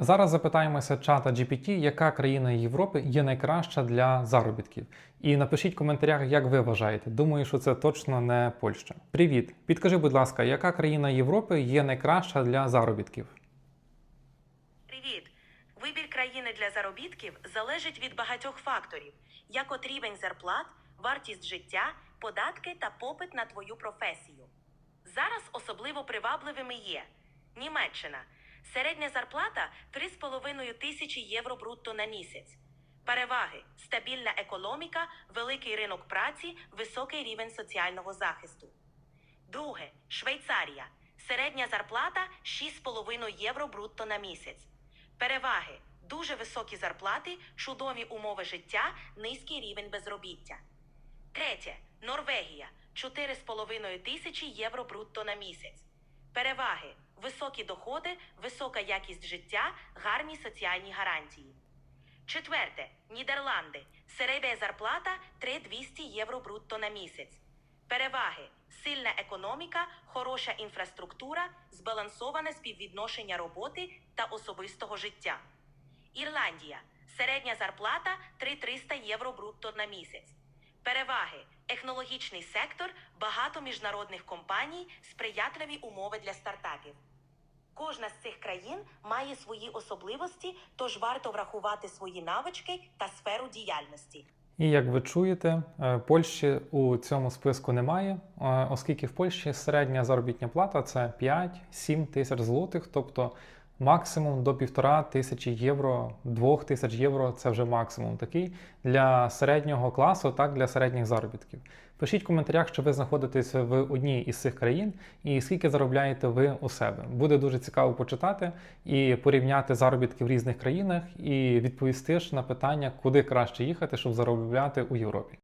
Зараз запитаємося чата GPT, яка країна Європи є найкраща для заробітків. І напишіть в коментарях, як ви вважаєте. Думаю, що це точно не Польща. Привіт! Підкажи, будь ласка, яка країна Європи є найкраща для заробітків? Привіт! Вибір країни для заробітків залежить від багатьох факторів, як от рівень зарплат, вартість життя, податки та попит на твою професію. Зараз особливо привабливими є Німеччина. Середня зарплата 3,5 тисячі євро брутто на місяць. Переваги: стабільна економіка, великий ринок праці, високий рівень соціального захисту. Друге Швейцарія. Середня зарплата 6,5 євро брутто на місяць. Переваги: дуже високі зарплати, чудові умови життя, низький рівень безробіття. Третє Норвегія 4,5 тисячі євро брутто на місяць. Переваги: високі доходи, висока якість життя, гарні соціальні гарантії. Четверте Нідерланди. Середня зарплата 3200 євро брутто на місяць. Переваги: сильна економіка, хороша інфраструктура, збалансоване співвідношення роботи та особистого життя. Ірландія. Середня зарплата 3300 євро брутто на місяць. Переваги: технологічний сектор, багато міжнародних компаній, сприятливі умови для стартапів. Кожна з цих країн має свої особливості, тож варто врахувати свої навички та сферу діяльності. І як ви чуєте, е, Польщі у цьому списку немає, е, оскільки в Польщі середня заробітня плата це 5-7 тисяч злотих, тобто максимум до півтора тисячі євро, двох тисяч євро це вже максимум такий для середнього класу, так для середніх заробітків. Пишіть в коментарях, що ви знаходитесь в одній із цих країн і скільки заробляєте ви у себе. Буде дуже цікаво почитати і порівняти заробітки в різних країнах і відповісти ж на питання, куди краще їхати, щоб заробляти у Європі.